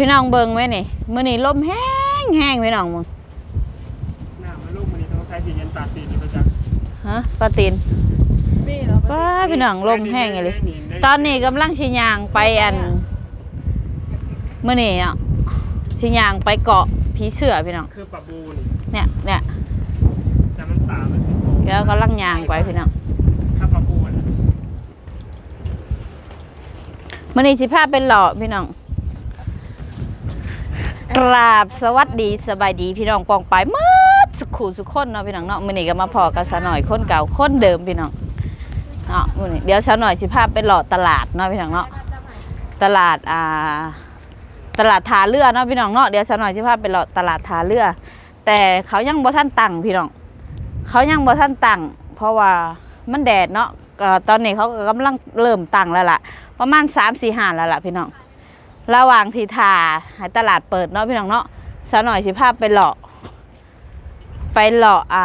พี่น้องเบิ่งไหมนี่มื้อนี้ลมแห้งแห้งพี่น้องมึงหน้ามันลูกมันนี่ต้องใช้สีเย็นตาสีนี่ประจักษ์ฮะปลาตีนนี่เหรอป้าพี่น้องลมแห้งเลย ตอนนี้กำลังสิย่างไปอันมื้อนี้อะสิย่างไปเกาะผีเสือพี่น้องคือปลาบูนเนี่ยเนี่ยแต่มันตามันสิโค้งแล้วกำลังย่างไปพี่น้องถ้าปลาบูนมื้อนี้สิพาเป็นหล่อพี่น้อง กราบสวัสดีสบายดีพี่น้องปองไปมดสุขุสุขคนเนาะพี่น้องเนาะมื้อนี้ก็มาพอกับสาวหน่อยคนเก่าคนเดิมพี่น้องเนาะมื้อนี้เดี๋ยวสาวหน่อยสิพาไปหล่อตลาดเนาะพี่น้องเนาะตลาดอ่าตลาดทาเรือเนาะพี่น้องเนาะเดี๋ยวสาวหน่อยสิพาไปหล่อตลาดทาเรือ แต่เขายังบ่ทันตั้งพี่น้องเขายังบ่ทันตั้งเพราะว่ามันแดดเนาะตอนนี้เขากำลังเริ่มตั้งแล้วล่ะประมาณ3 4 5แล้วล่ะพี่น้อง ระหว่างทีทาให้ตลาดเปิดเนาะพี่น้องเนาะสาวหน่อยสิพาพไปหล่อไปหล่ออ่า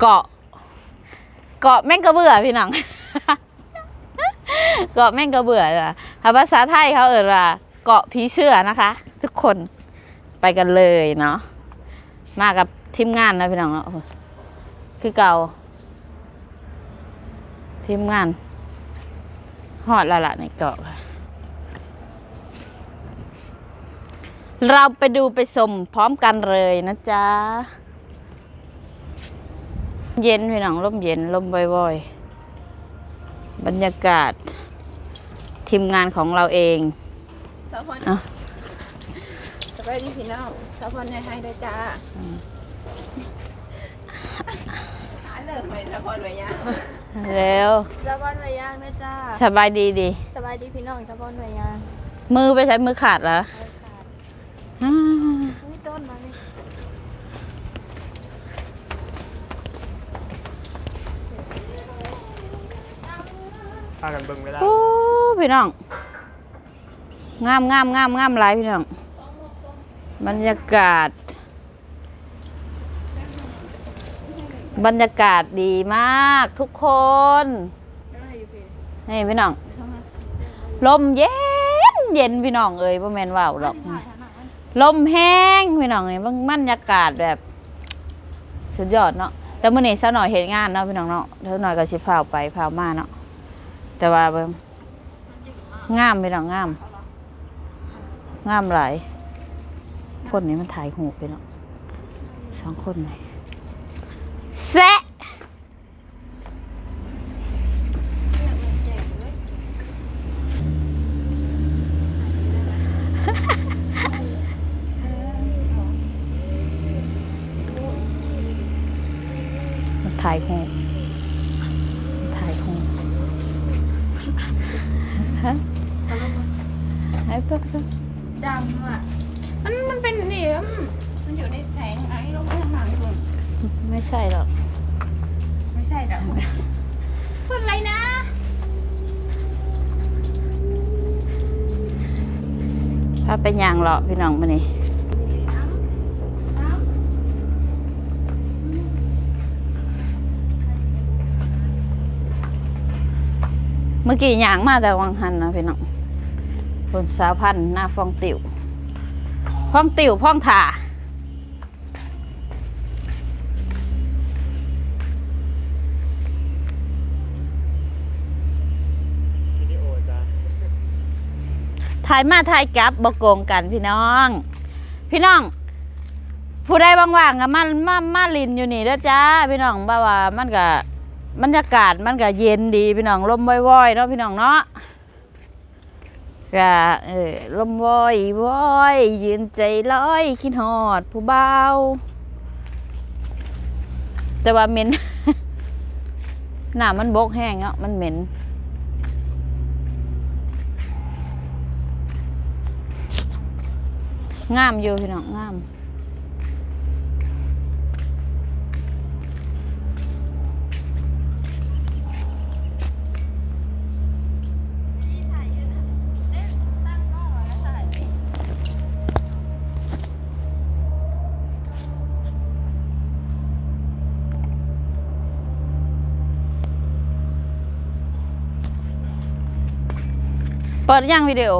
เกาะ เกาะแม่งกระเบื่อพี่น้องเกาะแม่งกระเบื่อน่ะภาษาไทยเขาเอ่ยว่าเกาะผีเชื่อนะคะ ทุกคนไปกันเลยเนาะมากับทีมงานนะพี่น้องเนาะคือเก่าทีมงานหอดละละในเกาะค่ะ เราไปดูไปชมพร้อมกันเลยนะจ๊ะ เย็นพี่น้องลมเย็นลมบ่อยๆ บรรยากาศ ทีมงานของเราเองสาวพรอะสบายดีพี่น้องสาวพรให้ให้ได้จ้าหาเลยไหมสาวพรไหมย่างแล้วสะพอนไว้ย่างนะจ้าสบายดีดีสบายดีพี่น้องสะพอนไว้ย่างมือไปใช้มือขาดเหรอ ต้นมาเลยพากันเบิ่งเวลาโอ้พี่น้อง งามงามงามงามหลายพี่น้อง บรรยากาศ บรรยากาศดีมากทุกคนนี่พี่น้อง ลมเย็นเย็นพี่น้องเอ้ยพ่อแมนว่าวหรอก ลมแห้งพี่น้องนี่บรรยากาศแบบ สุดยอดเนาะแต่เมื่อนี้ซะหน่อยเห็นงานเนาะพี่น้องเนาะเช้าหน่อยก็ชิพาวไปพาวมาเนาะแต่ว่าเบิ่งงามพี่น้องงามงามหลายคนนี้มันถ่ายหูไปเนาะสองคนเลยแซะมันถ่ายหูมันถ่ายหูฮะไอ้เพิ่มดำอะ มันมันเป็นนี่อืมมันอยู่ในแสงไอ้ลงมาข้างหลังคุณไม่ใช่หรอก ไม่ใช่ดำพูดอะไรนะถ้าเป็นยางเหรอพี่น้องมานี่ เมื่อกี้ยางมาแต่วังหันนะพี่น้องคนสาวพันธ์หน้าฟองติวฟองติวฟองถ่าถ่ายมาถ่ายกลับบกโกงกันพี่น้อง พี่น้อง ผู้ใดว่างๆก็มามามาลินอยู่นี่เด้อจ้า พี่น้องบ่าว่ามันก็ บรรยากาศมันก็เย็นดีพี่น้องลมว่อยๆเนาะพี่น้องเนาะก็เออลมว่อยว่อยยืนใจลอยคิดฮอดผู้เบาแต่ว่าเหม็นหน้ามันบกแห้งเนาะมันเหม็นงามอยู่พี่น้องงาม เปิดยังวิดีโอ